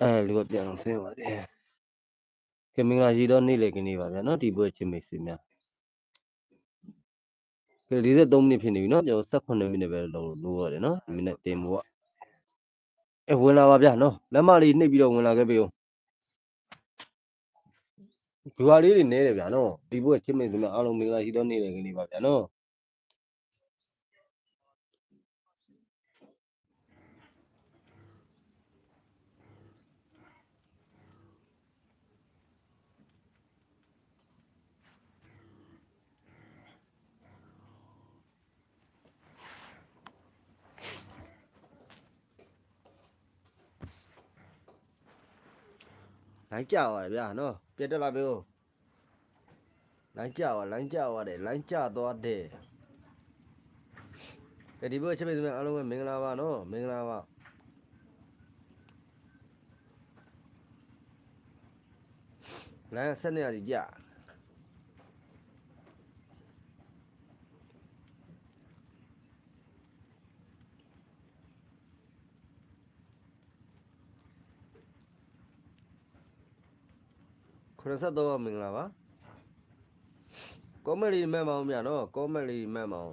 အဲလူကပြန်အောင်ဆင်းပါတယ်ကဲမင်္ဂလာရှိတော့နေ့လေကနေပါဗျာနော်ဒီဘွဲချင်းမိတ်ဆွေများကဲ43မိနစ်ဖြစ်နေပြီနော်ကျွန်တော်18မိနစ်ပဲလုံးလို့ရတယ်နော်ဒီမိနစ်တင်မို့ကအဲဝင်လာပါဗျာနော်လက်မလေးနှိပ်ပြီးတော့ဝင်လာခဲ့ပြီဦးဒီဟာလေးတွေနဲတယ်ဗျာနော်ဒီဘွဲချင်းမိတ်ဆွေများအားလုံးမင်္ဂလာရှိတော့နေ့လေကနေပါဗျာနော် လိုင်းကြသွားတယ်ဗျာနော်ပြတ်တက်လာပြီဦးလိုင်းကြသွားလိုင်းကြသွားတယ်လိုင်းကြသွားတယ်ကဲဒီဘက်ချက်မိတ်ဆွေများအားလုံးပဲမင်္ဂလာပါနော်မင်္ဂလာပါလိုင်းဆက်နေရစီကြ 93ပါမင်္ဂလာပါကောမက်လေးမှတ်မအောင်ဗျာနော်ကောမက်လေးမှတ်မအောင်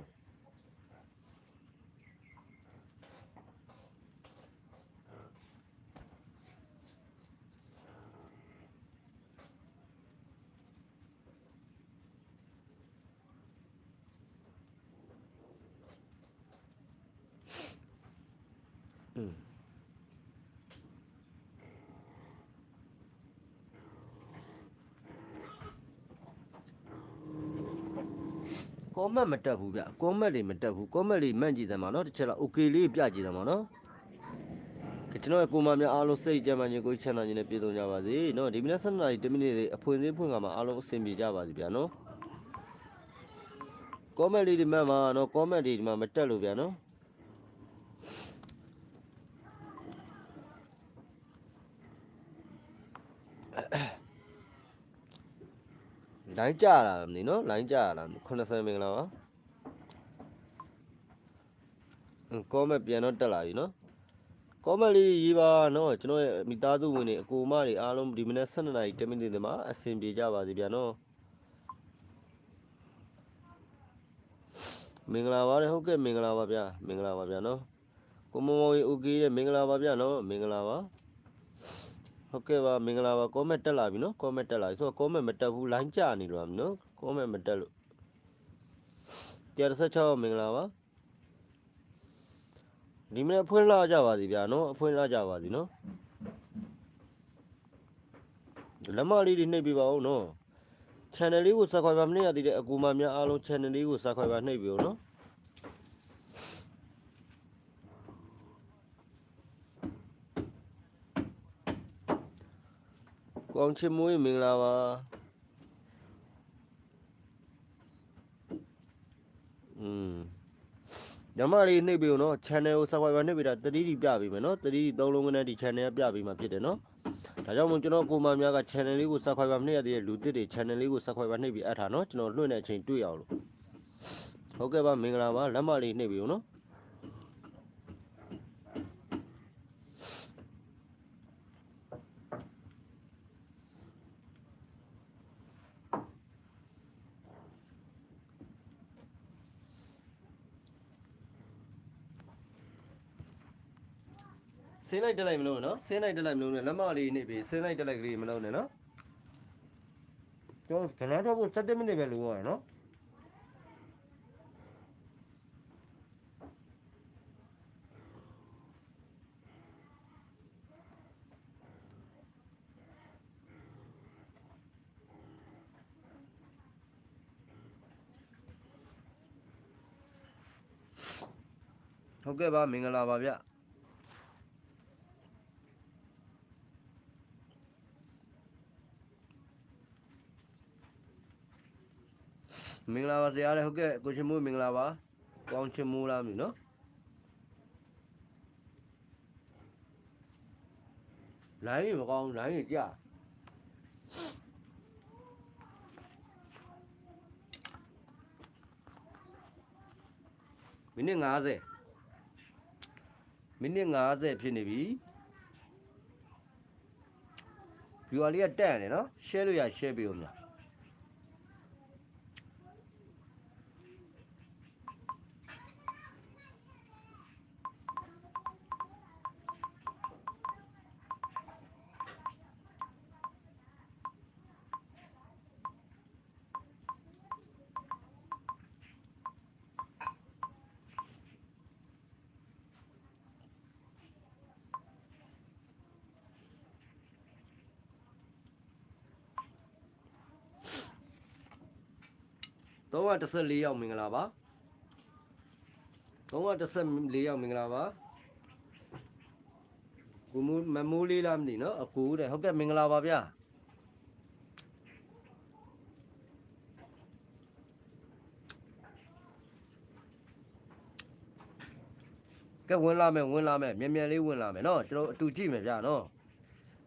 ကောမက်မတက်ဘူးဗျကောမက်တွေမတက်ဘူးကောမက်တွေမှန့်ကြည့်တယ်မှာနော်တစ်ချက်လောက် okay လေးပြကြည့်တယ်မှာနော်ကကျွန်တော်ရဲ့ကိုမများအားလုံးစိတ်ကြမ်းမှခြင်းကိုချမ်းသာခြင်းနဲ့ပြည့်စုံကြပါစေနော်ဒီမနက်7:00နာရီ10မိနစ်လေးအဖွင့်သေးဖွင့်ကမှာအားလုံးအဆင်ပြေကြပါစေဗျာနော်ကောမက်လေးတွေမှတ်မှာနော်ကောမက်တွေဒီမှာမတက်လို့ဗျာနော် လိုင်းကြရတာမနေနော်လိုင်းကြရတာ80မင်္ဂလာပါကောမက်ပြန်တော့တက်လာပြီနော်ကောမက်လေးရေးပါနော်ကျွန်တော်ရဲ့မိသားစုဝင်တွေအကိုမတွေအားလုံးဒီမနေ့12နာရီ10မိနစ်တည်းမှာအဆင်ပြေကြပါစေဗျာနော်မင်္ဂလာပါတယ်ဟုတ်ကဲ့မင်္ဂလာပါဗျာမင်္ဂလာပါဗျာနော်ကိုမမောင်ရေ okay တဲ့မင်္ဂလာပါဗျာနော်မင်္ဂလာပါ ဟုတ်ကဲ့ပါမင်္ဂလာပါကောမက်တက်လာပြီနော်ကောမက်တက်လာပြီဆိုတော့ကောမက်မတက်ဘူးလိုင်းကျနေလို့နော်ကောမက်မတက်လို့116မင်္ဂလာပါဒီမနေ့ဖွင့်လာကြပါစီဗျာနော်အဖွင့်လာကြပါစီနော်လက်မလေးတွေနှိပ်ပြပါဦးနော် channel လေးကို subscribe မနှိပ်ရသေးတဲ့အကူမများအားလုံး channel လေးကို subscribe နှိပ်ပြဦးနော် ကောင်းချင်မွေးမင်္ဂလာပါอืมညမလေးနှိပ်ပြဦးနော် channel ကို subscribe နှိပ်ပြတာတတိတိပြပေးမယ်နော်တတိတိသုံးလုံးကနဲ့ဒီ channel ကပြပေးမှာဖြစ်တယ်နော်ဒါကြောင့်မို့ကျွန်တော်ကိုမများက channel လေးကို subscribe နှိပ်ရသေးတဲ့လူသစ်တွေ channel လေးကို subscribe နှိပ်ပြီးအပ်ထားနော်ကျွန်တော်လွှင့်တဲ့အချိန်တွေ့အောင်လို့ဟုတ်ကဲ့ပါမင်္ဂလာပါလက်မလေးနှိပ်ပြီးဦးနော် င်းလိုက်တက်လိုက်မလို့နော်ဆင်းလိုက်တက်လိုက်မလို့နဲ့လက်မလေးနှိပ်ပြီးဆင်းလိုက်တက်လိုက်ကလေးမလုပ်နဲ့နော်ကျွန်တော်ခဏတော့ဖို့7မိနစ်ပဲလိုရတယ်နော်ဟုတ်ကဲ့ပါမင်္ဂလာပါဗျ မင်္ဂလာပါဆရာလည်းဟုတ်ကဲ့ကိုချင်းမိုးမင်္ဂလာပါကောင်းချင်းမိုးလားမသိဘူးနော်လိုင်းကြီးမကောင်းဘူးလိုင်းကြီးကြာမိနစ်50မိနစ်50ဖြစ်နေပြီ viewer လေးကတက်ရတယ်နော် share လို့ရ share ပေးဦးများ 314ရောက်မင်္ဂလာပါ314ရောက်မင်္ဂလာပါကိုမူမမိုးလေးလားမသိနော်အကူတဲ့ဟုတ်ကဲ့မင်္ဂလာပါဗျာကဲဝင်လာမယ်ဝင်လာမယ်မြန်မြန်လေးဝင်လာမယ်နော်ကျွန်တော်အတူကြည့်မယ်ဗျာနော်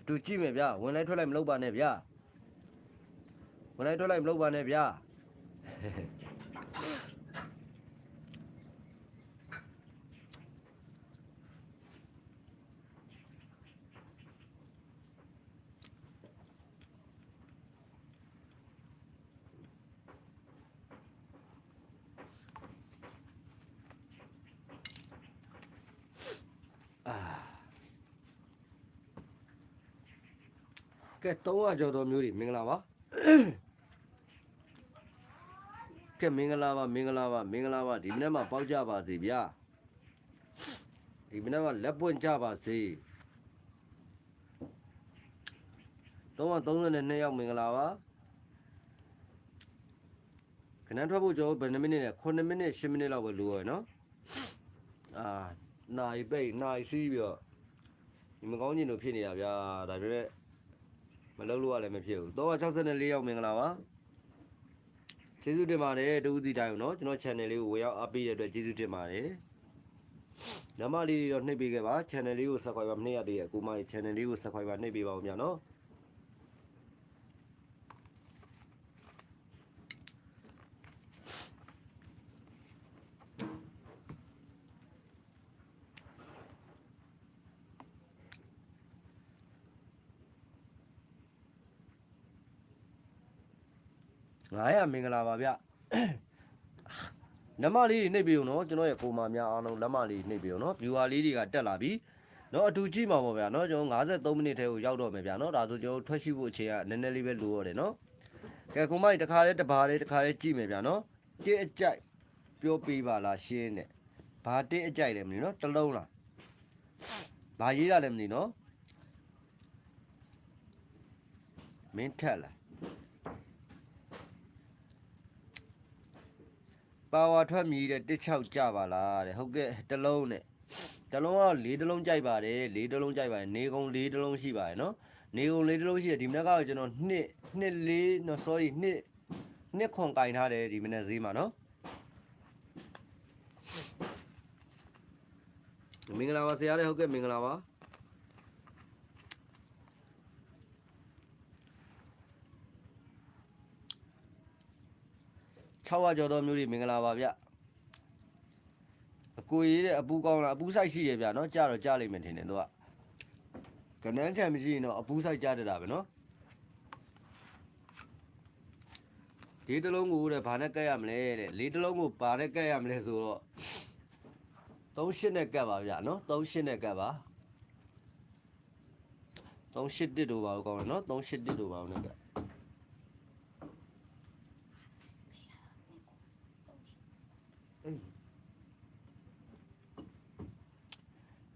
အတူကြည့်မယ်ဗျာဝင်လိုက်ထွက်လိုက်မလုပ်ပါနဲ့ဗျာဝင်လိုက်ထွက်လိုက်မလုပ်ပါနဲ့ဗျာ ကဲ300ကျော်တော်မျိုးတွေမင်္ဂလာပါကဲ မင်္ဂလာပါမင်္ဂလာပါမင်္ဂလာပါဒီမနေ့မှပေါက်ကြပါစေဗျာဒီမနေ့မှလက်ပွင့်ကြပါစေ332ယောက်မင်္ဂလာပါခဏထွက်ဖို့ကျွန်တော်ဘယ်နှမိနစ်လဲ9မိနစ်10မိနစ်လောက်ပဲလိုရယ်နော်အာနိုင်ပိတ်နိုင်စီးပြီးတော့ဒီမကောင်းကျင်လို့ဖြစ်နေတာဗျာဒါပေမဲ့မလုပ်လို့ရလည်းမဖြစ်ဘူး364ရောက်မင်္ဂလာပါ ကျေးဇူးတင်ပါတယ်တူဦးစီတိုင်းနော်ကျွန်တော် channel လေးကိုဝင်ရောက်အားပေးတဲ့အတွက်ကျေးဇူးတင်ပါတယ်နမလေးတွေတော့နှိပ်ပေးခဲ့ပါ channel လေးကို subscribe မနှိပ်ရသေးရဲ့ကိုမကြီး channel လေးကို subscribe နှိပ်ပေးပါဦးများနော် 900မင်္ဂလာပါဗျနမလေးတွေနှိပ်ပေးဦးနော်ကျွန်တော်ရဲ့ကိုမများအားလုံးလက်မလေးနှိပ်ပေးဦးနော် viewer လေးတွေကတက်လာပြီနော်အတူကြည့်မှာပေါ့ဗျာနော်ကျွန်တော်53မိနစ်ထဲကိုရောက်တော့မယ်ဗျာနော်ဒါဆိုကျွန်တော်ထွက်ရှိဖို့အချိန်ကနည်းနည်းလေးပဲလိုရတယ်နော်ကဲကိုမကြီးတစ်ခါလေးတစ်ပါးလေးတစ်ခါလေးကြည့်မယ်ဗျာနော်တစ်အကြိုက်ပြောပေးပါလားရှင်းတဲ့ဘာတစ်အကြိုက်လဲမသိနော်တစ်လုံးလားဘာရေးရလဲမသိနော်မင်းထက်လား ပါဝါထွက်မြည်တဲ့တစ်ချောက်ကြပါလားတဲ့ဟုတ်ကဲ့တစ်လုံးနဲ့တစ်လုံးကတော့၄တစ်လုံးကြိုက်ပါတယ်၄တစ်လုံးကြိုက်ပါတယ်နေကုန်၄တစ်လုံးရှိပါတယ်နော်နေကုန်၄တစ်လုံးရှိတယ်ဒီမနက်ကတော့ကျွန်တော်နှစ်နှစ်လေးနော် sorry နှစ်နှစ်ခွန်ကင်ထားတယ်ဒီမနက်ဈေးမှာနော်မင်္ဂလာပါဆရာတဲ့ဟုတ်ကဲ့မင်္ဂလာပါ 600ကျော်သောမျိုးတွေမင်္ဂလာပါဗျအကိုရေးတဲ့အပူကောင်းလားအပူဆိုင်ရှိရဗျနော်ကြတော့ကြလိမ့်မယ်ထင်တယ်သူကကနန်းချံမရှိရင်တော့အပူဆိုင်ကြတတ်တာပဲနော်ဒီတစ်လုံးကိုတဲ့ဘာနဲ့ကက်ရမလဲတဲ့လေးတစ်လုံးကိုဘာနဲ့ကက်ရမလဲဆိုတော့38နဲ့ကက်ပါဗျနော်38နဲ့ကက်ပါ38တို့ပါဦးကောင်းတယ်နော်38တို့ပါဦးနဲ့ကက်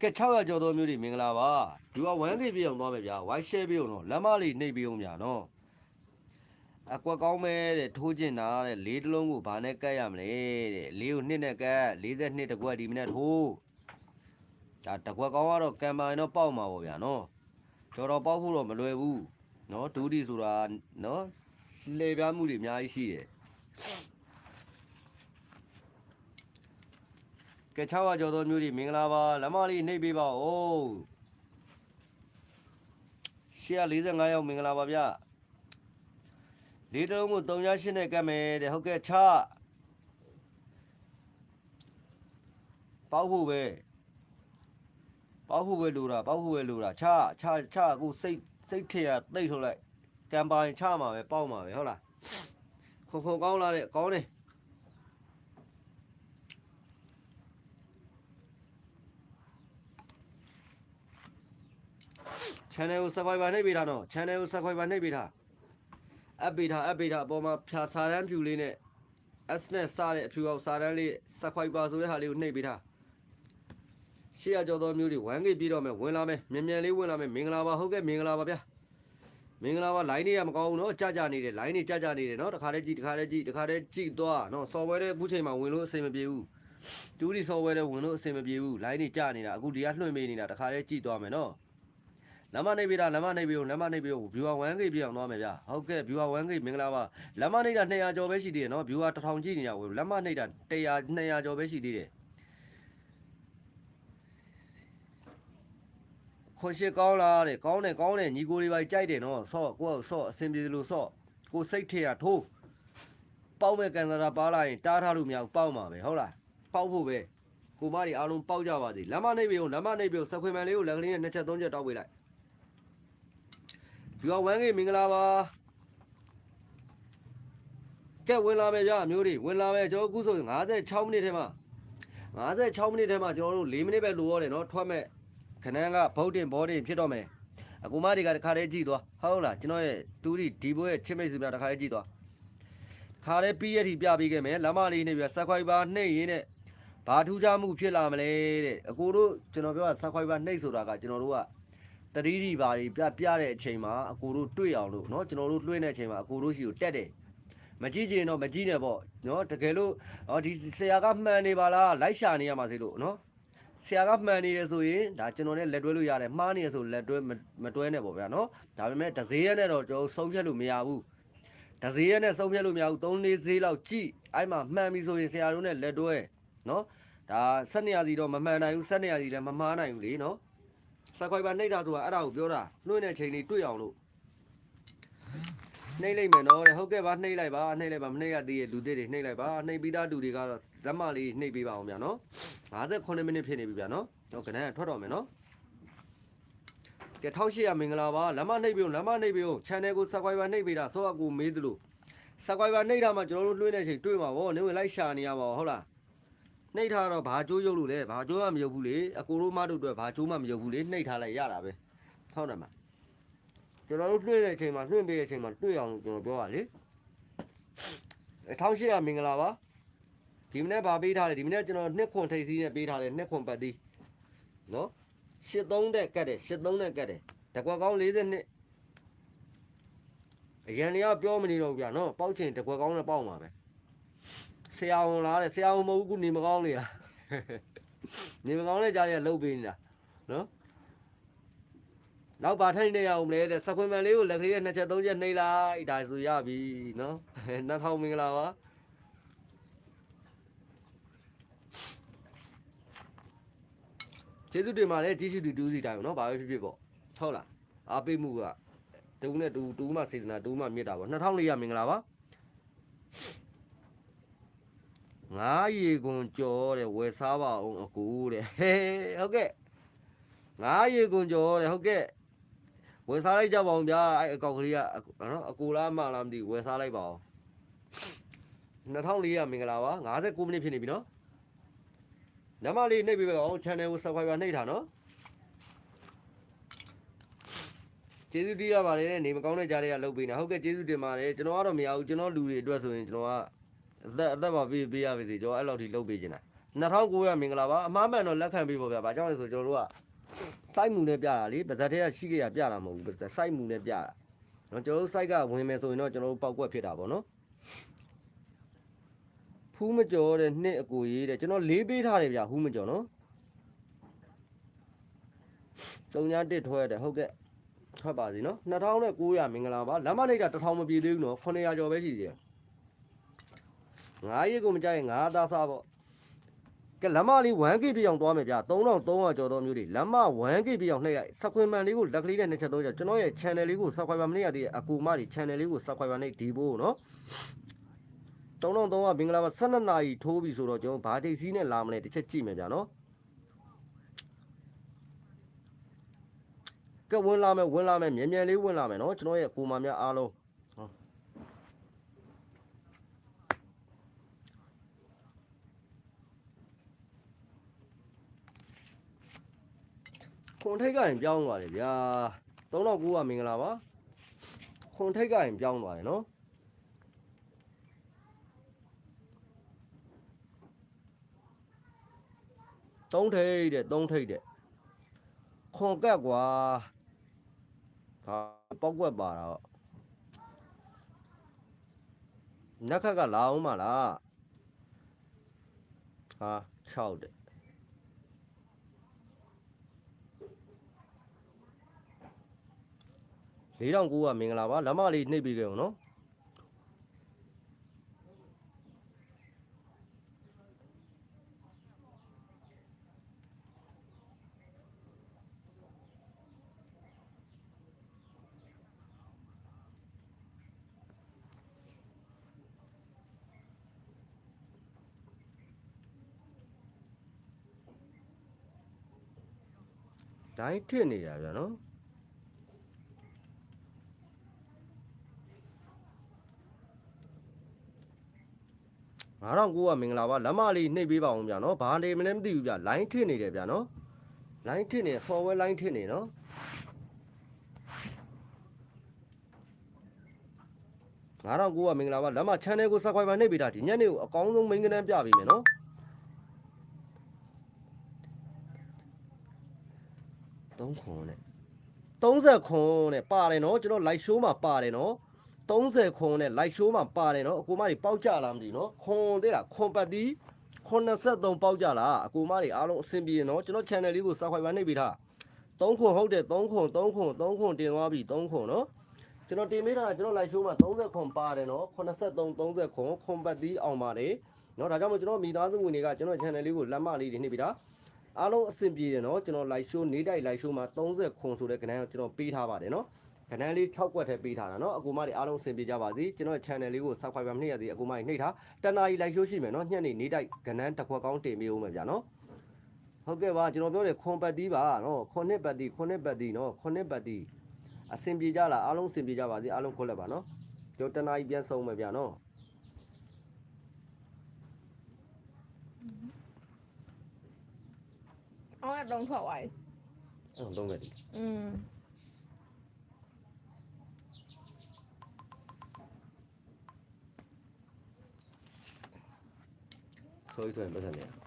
ကဲ600ကျော်သောမျိုးတွေမင်္ဂလာပါဒီက 1K ပြည့်အောင်သွားမယ်ဗျာ white share ပြည့်အောင်တော့လက်မလေးနှိပ်ပြအောင်ဗျာနော်အကွက်ကောင်းမဲတဲ့ထိုးကျင်တာတဲ့လေးတစ်လုံးကိုဘာနဲ့ကတ်ရမလဲတဲ့လေးကိုနှစ်နဲ့ကတ်42တကွက်ဒီမနေ့ထိုးဒါတကွက်ကောင်းကတော့ကံပါရင်တော့ပေါက်မှာပေါ့ဗျာနော်ကျော်တော့ပေါက်ဖို့တော့မလွယ်ဘူးနော်ဒူးဒီဆိုတာနော်လှည့်ပြားမှုတွေအများကြီးရှိတယ် ကဲ600ကျော်သောမျိုးတွေမင်္ဂလာပါလမ်းမလေးနှိပ်ပေးပါဦး145ရောက်မင်္ဂလာပါဗျလေးတလုံးကို38နဲ့ကတ်မယ်တဲ့ဟုတ်ကဲ့ချပေါက်ဖို့ပဲပေါက်ဖို့ပဲလိုတာပေါက်ဖို့ပဲလိုတာချချချအခုစိတ်စိတ်ထရတိတ်ထုတ်လိုက်ကံပါရင်ချမှာပဲပေါက်မှာပဲဟုတ်လားခုံခုံကောင်းလာတဲ့ကောင်းတယ် channel ကို subscriber နှိပ်ပေးထားတော့ channel ကို subscriber နှိပ်ပေးထား app ပေးထား app ပေးထားအပေါ်မှာဖြာစာတန်းဖြူလေးနဲ့ S နဲ့စတဲ့အဖြူအောင်စာတန်းလေး subscriber ဆိုတဲ့ဟာလေးကိုနှိပ်ပေးထားရှေ့ရကြောသောမျိုးတွေ 1K ပြည့်တော့မယ်ဝင်လာမယ်မြန်မြန်လေးဝင်လာမယ်မင်္ဂလာပါဟုတ်ကဲ့မင်္ဂလာပါဗျာမင်္ဂလာပါ line တွေကမကောင်းဘူးเนาะကြာကြာနေတယ် line တွေကြာကြာနေတယ်เนาะတခါတည်းကြည့်တခါတည်းကြည့်တခါတည်းကြည့်သွားเนาะ software တွေအခုချိန်မှာဝင်လို့အဆင်မပြေဘူးတူဒီ software တွေဝင်လို့အဆင်မပြေဘူး line တွေကြာနေတာအခုဒီကလွှင့်ပေးနေတာတခါတည်းကြည့်သွားမယ်เนาะ လမ်းမနေပြီလားလမ်းမနေပြီကိုလမ်းမနေပြီကို viewer 1k ပြအောင်သွားမယ်ဗျာဟုတ်ကဲ့ viewer 1k မင်္ဂလာပါလမ်းမနေတာ200ကျော်ပဲရှိသေးတယ်နော် viewer 1000ကြည့်နေရကိုလမ်းမနေတာ100 200ကျော်ပဲရှိသေးတယ်ခွန်ရှိကောင်းလားတဲ့ကောင်းတယ်ကောင်းတယ်ညီကိုတွေပါကြိုက်တယ်နော်ဆော့ကိုယ့်ဆော့အဆင်ပြေလို့ဆော့ကိုစိတ်ထရထိုးပေါက်မဲ့ကန်စားတာပါလာရင်တားထားလို့မရဘူးပေါက်မှာပဲဟုတ်လားပေါက်ဖို့ပဲကိုမတွေအားလုံးပေါက်ကြပါစေလမ်းမနေပြီကိုလမ်းမနေပြီကိုစခွေမန်လေးကိုလက်ကလေးနဲ့နှစ်ချက်သုံးချက်တောက်ပေးလိုက် ဒီကဝမ်းကြီးမင်္ဂလာပါကဲဝင်လာမယ်ဗျာအမျိုးတွေဝင်လာမယ်ကျွန်တော်အခုဆိုရင်56မိနစ်ထဲမှာ56မိနစ်ထဲမှာကျွန်တော်တို့4မိနစ်ပဲလိုရတယ်နော်ထွက်မဲ့ခဏန်းကဗုတ်တင်ဘောတင်ဖြစ်တော့မယ်အကူမတွေကတခါတည်းကြည့်သွားဟုတ်လားကျွန်တော်ရဲ့တူဒီဒီဘိုးရဲ့ချစ်မိတ်ဆွေများတခါတည်းကြည့်သွားခါလေးပြီးရထိပြပေးခဲ့မယ်လမ်းမလေးနေပြဆက်ခွိုက်ပါနှိပ်ရင်းနဲ့ဘာထူးခြားမှုဖြစ်လာမလဲတဲ့အကူတို့ကျွန်တော်ပြောတာဆက်ခွိုက်ပါနှိပ်ဆိုတာကကျွန်တော်တို့က တတိဒီပါတွေပြပြတဲ့အချိန်မှာအကိုတို့တွေ့အောင်လို့เนาะကျွန်တော်တို့လွှင့်တဲ့အချိန်မှာအကိုတို့ရှိကိုတက်တယ်မကြည့်ချင်တော့မကြည့်နဲ့ပေါ့เนาะတကယ်လို့ဟောဒီဆရာကမှန်နေပါလားလိုက်ရှာနေရမှာစေလို့เนาะဆရာကမှန်နေတယ်ဆိုရင်ဒါကျွန်တော်နဲ့လက်တွဲလို့ရတယ်မှားနေရဆိုလက်တွဲမမတွဲနဲ့ပေါ့ဗျာเนาะဒါပေမဲ့ဒဇေးရက်နဲ့တော့ကျွန်တော်ဆုံးဖြတ်လို့မရဘူးဒဇေးရက်နဲ့ဆုံးဖြတ်လို့မရဘူး3 4ဈေးလောက်ကြည့်အဲ့မှာမှန်ပြီဆိုရင်ဆရာတို့နဲ့လက်တွဲเนาะဒါဆက်နေရစီတော့မမှန်နိုင်ဘူးဆက်နေရစီလည်းမမှားနိုင်ဘူးလေเนาะ စခွိုင်ပါနှိပ်တာဆိုတာအဲ့ဒါကိုပြောတာနှွှင့်တဲ့ချိန်လေးတွေ့အောင်လို့နှိပ်လိုက်မယ်နော်တဲ့ဟုတ်ကဲ့ပါနှိပ်လိုက်ပါနှိပ်လိုက်ပါမနှိပ်ရသေးရဲ့လူသေးတွေနှိပ်လိုက်ပါနှိပ်ပြီးသားလူတွေကတော့ဇက်မလေးနှိပ်ပေးပါအောင်ဗျာနော်58မိနစ်ဖြစ်နေပြီဗျာနော်တော့ကနန်းထွက်တော့မယ်နော်ကဲ1800မင်္ဂလာပါလမ်းမနှိပ်ပြုံးလမ်းမနှိပ်ပြုံး channel ကို subscriber နှိပ်ပေးတာဆိုအကူမေးသလို subscriber နှိပ်တာမှကျွန်တော်တို့လွှင့်တဲ့ချိန်တွေ့မှာဗောနင်ဝင်လိုက်ရှာနေရပါဟုတ်လား နှိပ်ထားတော့ဘာကြိုးရုပ်လို့လဲဘာကြိုးမှမရုပ်ဘူးလေအကိုတို့မတို့အတွက်ဘာကြိုးမှမရုပ်ဘူးလေနှိပ်ထားလိုက်ရတာပဲဟုတ်တယ်မကျွန်တော်တို့လွှင့်တဲ့အချိန်မှာလွှင့်ပေးတဲ့အချိန်မှာတွေ့အောင်လို့ကျွန်တော်ပြောပါလေ1800မင်္ဂလာပါဒီမနေ့ဗာပေးထားတယ်ဒီမနေ့ကျွန်တော်နှစ်ခွန်ထိပ်စည်းနဲ့ပေးထားတယ်နှစ်ခွန်ပတ်သီးနော်83တဲ့ကတ်တယ်83တဲ့ကတ်တယ်တကွက်ကောင်း40နှစ်အရန်လေးကပြောမနေတော့ဘူးဗျာနော်ပေါက်ချင်တကွက်ကောင်းနဲ့ပေါက်မှာပဲ ဆရာဝန်လားတဲ့ဆရာဝန်မဟုတ်ဘူးခုနေမကောင်းလေလားနေမကောင်းတဲ့ကြားတွေကလှုပ်ပေးနေတာနော်နောက်ပါထိုင်နေရအောင်မလဲတဲ့စခွင်မန်လေးကိုလက်ကလေးနဲ့နှစ်ချက်သုံးချက်နှိပ်လိုက်ဒါဆိုရပြီနော်2000မင်္ဂလာပါကျေးဇူးတင်ပါတယ်ကြီးစုတူတူစီတိုင်းနော်ဘာပဲဖြစ်ဖြစ်ပေါ့ဟုတ်လားအားပေးမှုကတူနဲ့တူတူမှစေတနာတူမှမြတ်တာပေါ့2400မင်္ဂလာပါ ငါးရေကွန်ကြောတဲ့ဝယ်စားပါအောင်အကူတဲ့ဟဲဟုတ်ကဲ့ငါးရေကွန်ကြောတဲ့ဟုတ်ကဲ့ဝယ်စားလိုက်ကြပါအောင်ဗျာအဲ့အကောက်ကလေးကနော်အကူလားမလားမသိဘူးဝယ်စားလိုက်ပါအောင်2400မင်္ဂလာပါ59မိနစ်ဖြစ်နေပြီနော်ညမလေးနှိပ်ပေးပါအောင် channel ကို subscriber နှိပ်ထားနော်ကျေးဇူးတင်ရပါတယ်တဲ့နေမကောင်းတဲ့ကြားတွေကလုပ်ပေးနေဟုတ်ကဲ့ကျေးဇူးတင်ပါတယ်ကျွန်တော်ကတော့မရဘူးကျွန်တော်လူတွေအတွက်ဆိုရင်ကျွန်တော်က အသက်အသက်ပါပေးပေးရပါစေကျွန်တော်အဲ့လောက်ထိလုပ်ပေးချင်တာ2900မင်္ဂလာပါအမှားမှန်တော့လက်ခံပေးပါဗျာဘာကြောင့်လဲဆိုကျွန်တော်တို့ကစိုက်မှုနဲ့ပြတာလေပါဇက်ထဲကရှိခဲ့ရပြတာမဟုတ်ဘူးပါဇက်စိုက်မှုနဲ့ပြတာနော်ကျွန်တော်တို့စိုက်ကဝင်မယ်ဆိုရင်တော့ကျွန်တော်တို့ပောက်ကွက်ဖြစ်တာပေါ့နော်ဖူးမကျော်တဲ့နှစ်အကိုရေးတဲ့ကျွန်တော်လေးပေးထားတယ်ဗျာဟူးမကျော်နော်စုံညာတစ်ထွက်ရတယ်ဟုတ်ကဲ့ထွက်ပါစီနော်2900မင်္ဂလာပါလမ်းမနေတာ1000မပြည့်သေးဘူးနော်900ကျော်ပဲရှိသေးတယ် ငါးရက်ကိုမကြိုက်ရင်ငါးသားစားပေါ့ကဲလမ်းမလေး 1K ပြည့်အောင်သွားမယ်ဗျာ3300ကျော်သောမျိုးတွေလမ်းမ 1K ပြည့်အောင်နှိပ်လိုက်စခွင်မန်လေးကိုလက်ကလေးနဲ့နှစ်ချက်သုံးချက်ကျွန်တော်ရဲ့ channel လေးကို subscriber မနေရသေးတဲ့အကူမတွေ channel လေးကို subscriber နဲ့ဒီဖို့နော်3300ဘင်္ဂလာပါ12နာရီထိုးပြီဆိုတော့ကျွန်တော်ဘာတိတ်စီးနဲ့လာမလဲတစ်ချက်ကြည့်မယ်ဗျာနော်ကဲဝင်လာမယ်ဝင်လာမယ်မြန်မြန်လေးဝင်လာမယ်နော်ကျွန်တော်ရဲ့ကိုမများအားလုံးဟော ခွန်ထိတ်ကရင်ပြောင်းသွားတယ်ဗျာ3900ကမင်္ဂလာပါခွန်ထိတ်ကရင်ပြောင်းသွားတယ်နော်သုံးထိတ်တဲ့သုံးထိတ်တဲ့ခွန်ကက်ကွာဟာပေါက်ကွက်ပါတော့နက်ခက်ကလာအောင်မလားဟာ6တဲ့ 4900ကမင်္ဂလာပါလက်မလေးနှိပ်ပြီးကြအောင်နော်တိုင်းထစ်နေတာဗျာနော် 9900ကမင်္ဂလာပါလက်မလေးနှိပ်ပေးပါအောင်ဗျာနော်ဘာနေမလဲမသိဘူးဗျာ line ထစ်နေတယ်ဗျာနော် line ထစ်နေ forward line ထစ်နေနော်9900ကမင်္ဂလာပါလက်မ channel ကို subscribe နှိပ်ပေးတာဒီညနေကိုအကောင်းဆုံး main ကနန်းပြပေးမယ်နော်3ခွန်နဲ့30ခွန်နဲ့ပါတယ်နော်ကျွန်တော် live show မှာပါတယ်နော် 30ခွန်နဲ့ live show မှာပါတယ်နော်အကူမတွေပေါက်ကြလားမသိဘူးနော်ခွန်တဲ့လားခွန်ပတ်တီ83ပေါက်ကြလားအကူမတွေအားလုံးအဆင်ပြေနော်ကျွန်တော် channel လေးကို subscribe နှိပ်ပေးထား3ခွန်ဟုတ်တယ်3ခွန်3ခွန်3ခွန်တင်သွားပြီ3ခွန်နော်ကျွန်တော်တင်ပေးထားတာကျွန်တော် live show မှာ30ခွန်ပါတယ်နော်83 30ခွန်ခွန်ပတ်တီအောင်ပါတယ်နော်ဒါကြောင့်မို့ကျွန်တော်မိသားစုဝင်တွေကကျွန်တော် channel လေးကိုလက်မလေးတွေနှိပ်ပေးထားအားလုံးအဆင်ပြေတယ်နော်ကျွန်တော် live show နေ့တိုင်း live show မှာ30ခွန်ဆိုတဲ့ကဏ္ဍကိုကျွန်တော်ပေးထားပါတယ်နော် ကဏ္ဍလေး6ကွက်ထဲပေးထားတာနော်အကူမတွေအားလုံးအဆင်ပြေကြပါစေကျွန်တော် channel လေးကို subscribe မနှိပ်ရသေးအကူမတွေနှိပ်ထားတနာရီ live show ရှိမယ်နော်ညနေနေ့တိုင်းကဏ္ဍတစ်ခွက်ကောင်းတင်ပေးဦးမယ်ဗျာနော်ဟုတ်ကဲ့ပါကျွန်တော်ပြောတယ်ခွန်ပတ်တီးပါနော်ခွန်နှစ်ပတ်တီးခွန်နှစ်ပတ်တီးနော်ခွန်နှစ်ပတ်တီးအဆင်ပြေကြလားအားလုံးအဆင်ပြေကြပါစေအားလုံးခွက်လက်ပါနော်ကျွန်တော်တနာရီပြန်ဆုံးမယ်ဗျာနော်အောင်းကတုံးထွက်သွားပြီအဲ့တော့သုံးမယ်ဒီอืม ဆိုရီထွင်ပတ်စံနေ